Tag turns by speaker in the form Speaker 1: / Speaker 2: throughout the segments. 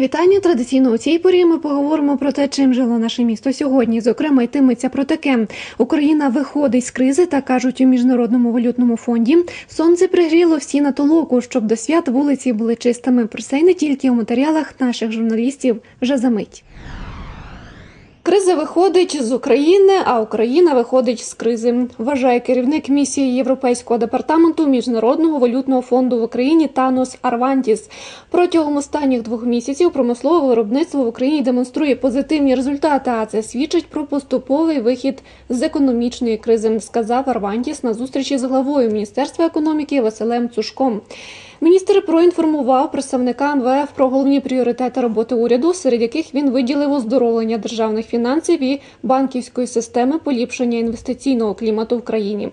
Speaker 1: Вітання. Традиційно у цій порі ми поговоримо про те, чим жило наше місто сьогодні. Зокрема, йтиметься про таке: Україна виходить з кризи та кажуть у міжнародному валютному фонді. Сонце пригріло всі на толоку, щоб до свят вулиці були чистими. Про це й не тільки у матеріалах наших журналістів вже за мить. Криза виходить з України, а Україна виходить з кризи. Вважає керівник місії Європейського департаменту міжнародного валютного фонду в Україні Танос Арвантіс. Протягом останніх двох місяців промислове виробництво в Україні демонструє позитивні результати. А це свідчить про поступовий вихід з економічної кризи, сказав Арвантіс на зустрічі з главою Міністерства економіки Василем Цушком. Міністр проінформував представника МВФ про головні пріоритети роботи уряду, серед яких він виділив оздоровлення державних фінансів і банківської системи, поліпшення інвестиційного клімату в країні.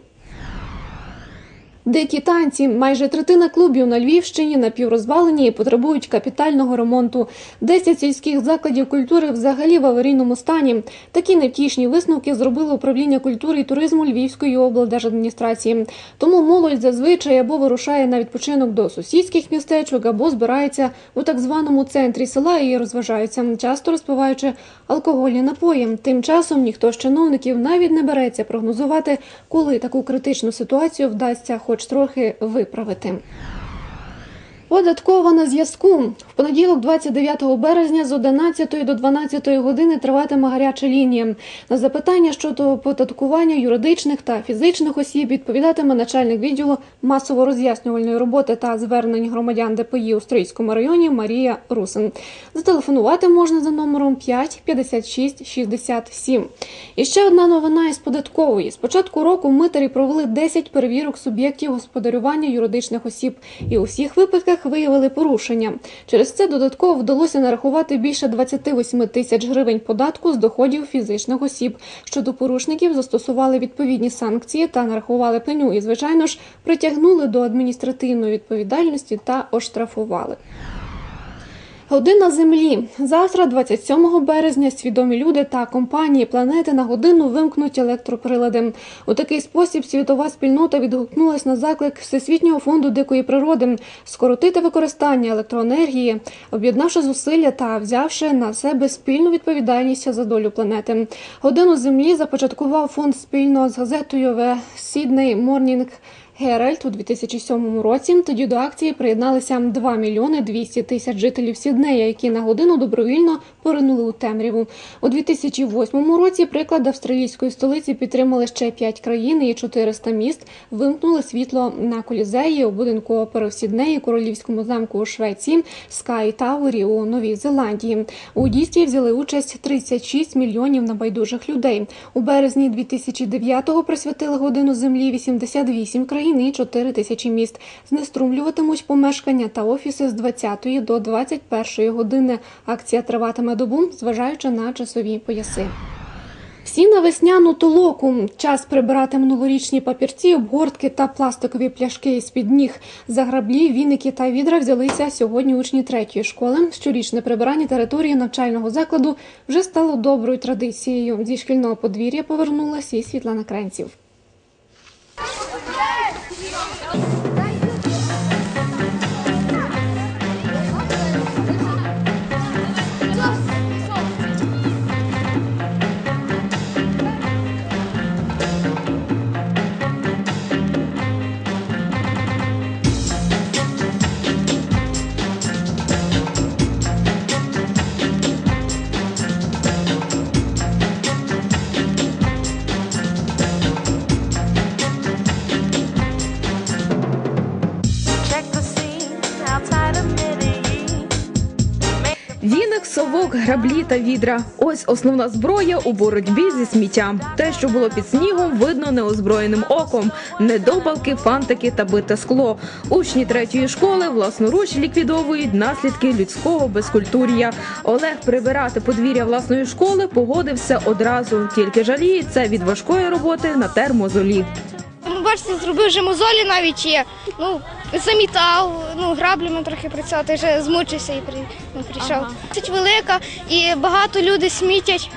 Speaker 1: Дикі танці майже третина клубів на Львівщині напіврозвалені і потребують капітального ремонту. Десять сільських закладів культури взагалі в аварійному стані. Такі невтішні висновки зробило управління культури і туризму Львівської облдержадміністрації. Тому молодь зазвичай або вирушає на відпочинок до сусідських містечок, або збирається у так званому центрі села і розважаються, часто розпиваючи алкогольні напої. Тим часом ніхто з чиновників навіть не береться прогнозувати, коли таку критичну ситуацію вдасться хоч трохи виправити. Податкова на зв'язку в понеділок, 29 березня, з 11 до 12 години триватиме гаряча лінія. На запитання щодо оподаткування юридичних та фізичних осіб відповідатиме начальник відділу масово-роз'яснювальної роботи та звернень громадян ДПІ у Стрийському районі Марія Русин. Зателефонувати можна за номером 5 56 67. І ще одна новина із податкової. З початку року митарі провели 10 перевірок суб'єктів господарювання юридичних осіб, і у всіх випадках виявили порушення. Через це додатково вдалося нарахувати більше 28 тисяч гривень податку з доходів фізичних осіб. Щодо порушників застосували відповідні санкції та нарахували пеню. І, звичайно ж, притягнули до адміністративної відповідальності та оштрафували. Година землі завтра, 27 березня, свідомі люди та компанії планети на годину вимкнуть електроприлади. У такий спосіб світова спільнота відгукнулась на заклик Всесвітнього фонду дикої природи скоротити використання електроенергії, об'єднавши зусилля та взявши на себе спільну відповідальність за долю планети. Годину землі започаткував фонд спільно з газетою The Sydney Morning Геральт у 2007 році. Тоді до акції приєдналися 2 мільйони 200 тисяч жителів Сіднея, які на годину добровільно поринули у темряву. У 2008 році приклад австралійської столиці підтримали ще 5 країн і 400 міст. Вимкнули світло на колізеї у будинку опери в Сіднеї, королівському замку у Швеції, Скай Тауері у Новій Зеландії. У дійстві взяли участь 36 мільйонів небайдужих людей. У березні 2009-го присвятили годину землі 88 країн і 4 тисячі міст. Знеструмлюватимуть помешкання та офіси з 20 до 21 години. Акція триватиме добу, зважаючи на часові пояси. Всі на весняну толоку. Час прибирати минулорічні папірці, обгортки та пластикові пляшки з під ніг. За граблі, віники та відра взялися сьогодні учні третьої школи. Щорічне прибирання території навчального закладу вже стало доброю традицією. Зі шкільного подвір'я повернулася і Світлана Кренців.
Speaker 2: Совок, граблі та відра. Ось основна зброя у боротьбі зі сміттям. Те, що було під снігом, видно неозброєним оком. Недопалки, фантики та бите скло. Учні третьої школи власноруч ліквідовують наслідки людського безкультур'я. Олег прибирати подвір'я власної школи погодився одразу. Тільки жаліється від важкої роботи на термозолі.
Speaker 3: Ну, бачите, зробив вже мозолі навіть є. Ну, замітав, ну, граблями трохи працювати, вже змучився і при, ну, прийшов. Досить велика і багато людей смітять,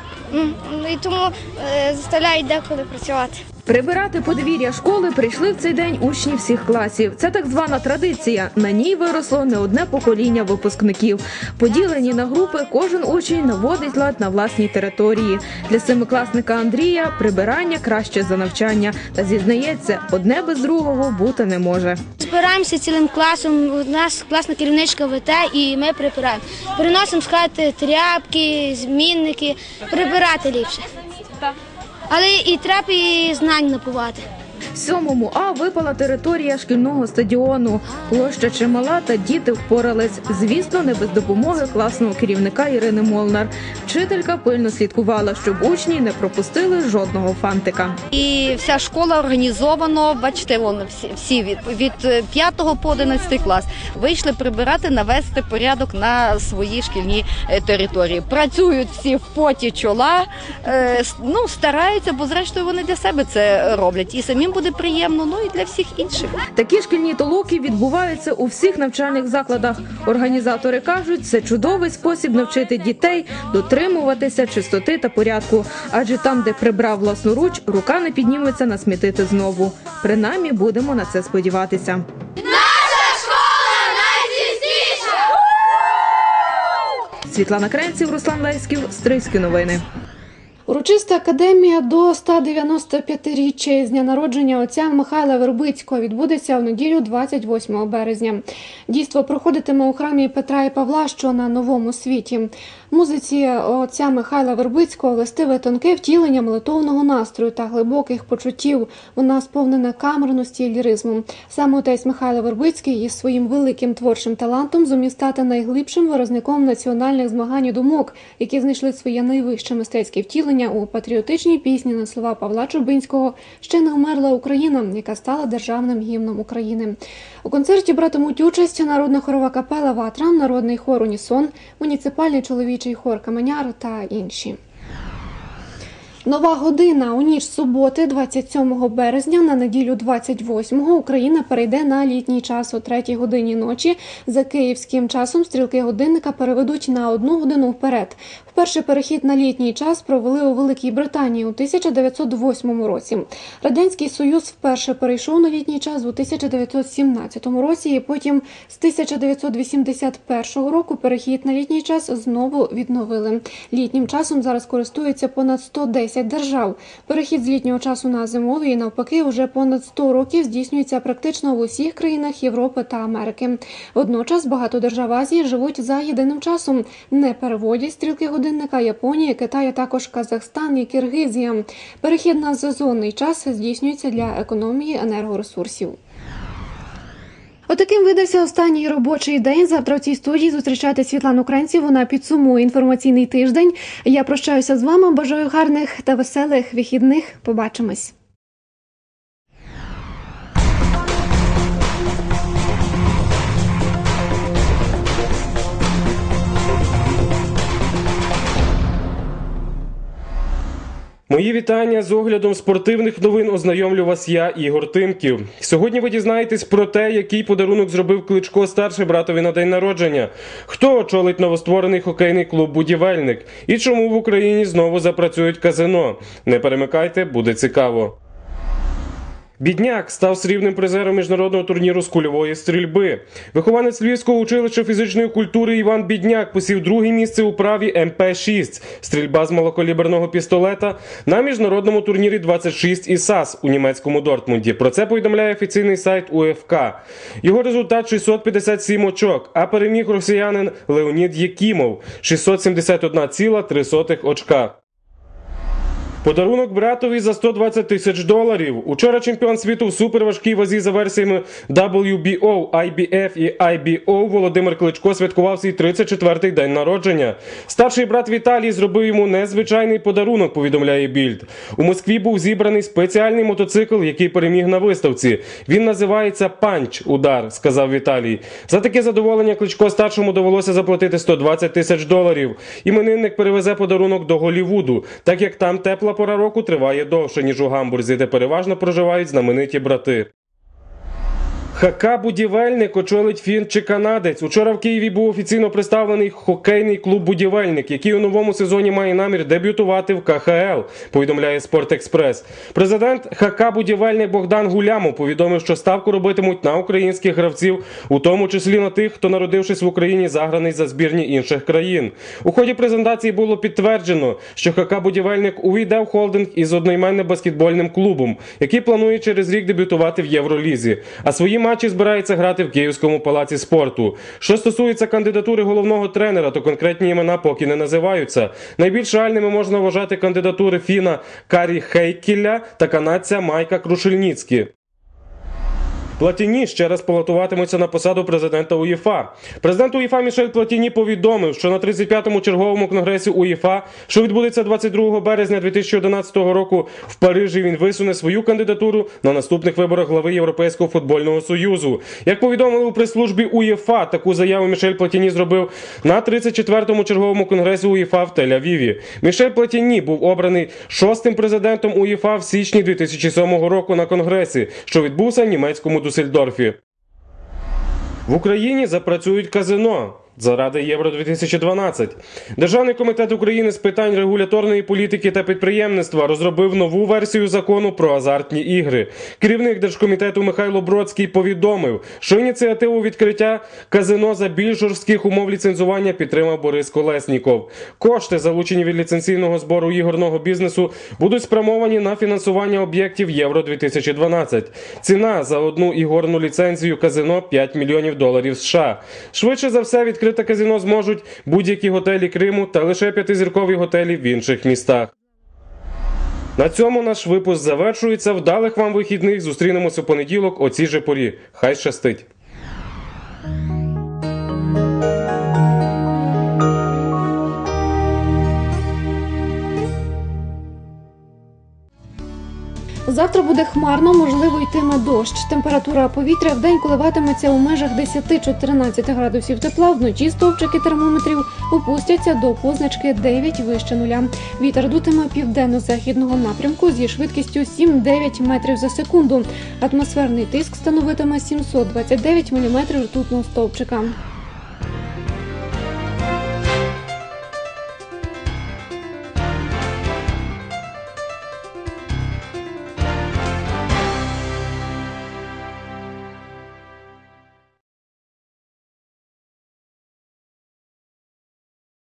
Speaker 3: і тому е, заставляють деколи працювати.
Speaker 2: Прибирати подвір'я школи прийшли в цей день учні всіх класів. Це так звана традиція. На ній виросло не одне покоління випускників. Поділені на групи, кожен учень наводить лад на власній території. Для семикласника Андрія прибирання краще за навчання. Та зізнається, одне без другого бути не може.
Speaker 4: Збираємося цілим класом. У нас класна керівничка ВТ і ми прибираємо. Приносимо хати тряпки, змінники, прибирати ліпше. Але і треба і знань напувати.
Speaker 2: Сьомому А випала територія шкільного стадіону. Площа чимала, та діти впорались. Звісно, не без допомоги класного керівника Ірини Молнар. Вчителька пильно слідкувала, щоб учні не пропустили жодного фантика.
Speaker 5: І вся школа організовано. Бачите, вон всі, всі від, від 5 по 11 клас вийшли прибирати, навести порядок на своїй шкільній е, території. Працюють всі в поті чола, е, ну стараються, бо зрештою вони для себе це роблять. І самим буде приємно, ну і для всіх інших.
Speaker 2: Такі шкільні толоки відбуваються у всіх навчальних закладах. Організатори кажуть, це чудовий спосіб навчити дітей дотримуватися чистоти та порядку. Адже там, де прибрав власноруч, рука не підніметься насмітити знову. Принаймні будемо на це сподіватися. Світлана Кренців, Руслан Леськів, Стрийські новини.
Speaker 1: Урочиста академія до 195-річчя з дня народження отця Михайла Вербицького відбудеться в неділю 28 березня. Дійство проходитиме у храмі Петра і Павла, що на новому світі. Музиці отця Михайла Вербицького властиве тонке втілення молитовного настрою та глибоких почуттів. Вона сповнена камерності і ліризму. Саме отець Михайло Вербицький із своїм великим творчим талантом зумів стати найглибшим виразником національних змагань і думок, які знайшли своє найвище мистецьке втілення у патріотичній пісні на слова Павла Чубинського Ще не вмерла Україна, яка стала державним гімном України. У концерті братимуть участь народна хорова капела Ватра, народний хор Унісон, муніципальний чоловічий хор Каменяр та інші. Нова година у ніч суботи, 27 березня, на неділю 28-го Україна перейде на літній час о 3 годині ночі. За київським часом стрілки годинника переведуть на одну годину вперед. Вперше перехід на літній час провели у Великій Британії у 1908 році. Радянський Союз вперше перейшов на літній час у 1917 році, і потім з 1981 року перехід на літній час знову відновили. Літнім часом зараз користується понад 110 держав. Перехід з літнього часу на зимовий, навпаки, вже понад 100 років здійснюється практично в усіх країнах Європи та Америки. Водночас багато держав Азії живуть за єдиним часом, не переводять стрілки годинника Японія, Китай, також Казахстан і Киргизія. Перехід на сезонний час здійснюється для економії енергоресурсів. Отаким видався останній робочий день. Завтра в цій студії зустрічати Світлану Кренців. Вона підсумує інформаційний тиждень. Я прощаюся з вами. Бажаю гарних та веселих вихідних. Побачимось.
Speaker 6: Мої вітання з оглядом спортивних новин ознайомлю вас я, Ігор Тимків. Сьогодні ви дізнаєтесь про те, який подарунок зробив Кличко старший братові на день народження, хто очолить новостворений хокейний клуб Будівельник і чому в Україні знову запрацюють казино. Не перемикайте, буде цікаво. Бідняк став срібним призером міжнародного турніру з кульової стрільби. Вихованець Львівського училища фізичної культури Іван Бідняк посів друге місце у праві МП-6 стрільба з малокаліберного пістолета на міжнародному турнірі 26 ІСАС у німецькому Дортмунді. Про це повідомляє офіційний сайт УФК. Його результат 657 очок, а переміг росіянин Леонід Єкімов 671,3 очка. Подарунок братові за 120 тисяч доларів. Учора чемпіон світу в суперважкій вазі за версіями WBO, IBF і IBO Володимир Кличко святкував свій 34-й день народження. Старший брат Віталій зробив йому незвичайний подарунок, повідомляє Більд. У Москві був зібраний спеціальний мотоцикл, який переміг на виставці. Він називається Панч Удар, сказав Віталій. За таке задоволення Кличко старшому довелося заплатити 120 тисяч доларів. Іменинник перевезе подарунок до Голівуду, так як там тепла пора року триває довше, ніж у Гамбурзі, де переважно проживають знамениті брати. ХК Будівельник очолить фін чи канадець. Учора в Києві був офіційно представлений хокейний клуб Будівельник, який у новому сезоні має намір дебютувати в КХЛ. Повідомляє Спорт-Експрес. Президент ХК Будівельник Богдан Гулямов повідомив, що ставку робитимуть на українських гравців, у тому числі на тих, хто народившись в Україні, заграний за збірні інших країн. У ході презентації було підтверджено, що ХК Будівельник увійде в холдинг із одноіменним баскетбольним клубом, який планує через рік дебютувати в Євролізі. А свої матчі збирається грати в Київському палаці спорту. Що стосується кандидатури головного тренера, то конкретні імена поки не називаються. Найбільш реальними можна вважати кандидатури Фіна Карі Хейкіля та канадця Майка Крушельніцькі. Платіні ще раз балотуватимуться на посаду президента УЄФА. Президент УЄФА Мішель Платіні повідомив, що на 35-му черговому конгресі УЄФА, що відбудеться 22 березня 2011 року в Парижі, він висуне свою кандидатуру на наступних виборах глави Європейського футбольного союзу. Як повідомили у прес-службі УЄФА, таку заяву Мішель Платіні зробив на 34-му черговому конгресі УЄФА в Тель-Авіві. Мішель Платіні був обраний шостим президентом УЄФА в січні 2007 року на конгресі, що відбувся в німецькому Дусельдорфі. В Україні запрацюють казино. Заради Євро 2012 Державний комітет України з питань регуляторної політики та підприємництва розробив нову версію закону про азартні ігри. Керівник держкомітету Михайло Бродський повідомив, що ініціативу відкриття казино за більш жорстких умов ліцензування підтримав Борис Колесніков. Кошти, залучені від ліцензійного збору ігорного бізнесу, будуть спрямовані на фінансування об'єктів Євро 2012 Ціна за одну ігорну ліцензію казино 5 мільйонів доларів США. Швидше за все, відкрите казино зможуть будь-які готелі Криму та лише п'ятизіркові готелі в інших містах. На цьому наш випуск завершується. Вдалих вам вихідних. Зустрінемося у понеділок о цій же порі. Хай щастить!
Speaker 1: Завтра буде хмарно, можливо, йтиме дощ. Температура повітря в день коливатиметься у межах 10-14 градусів тепла. Вночі стовпчики термометрів опустяться до позначки 9 вище нуля. Вітер дутиме південно-західного напрямку зі швидкістю 7-9 метрів за секунду. Атмосферний тиск становитиме 729 мм ртутного стовпчика.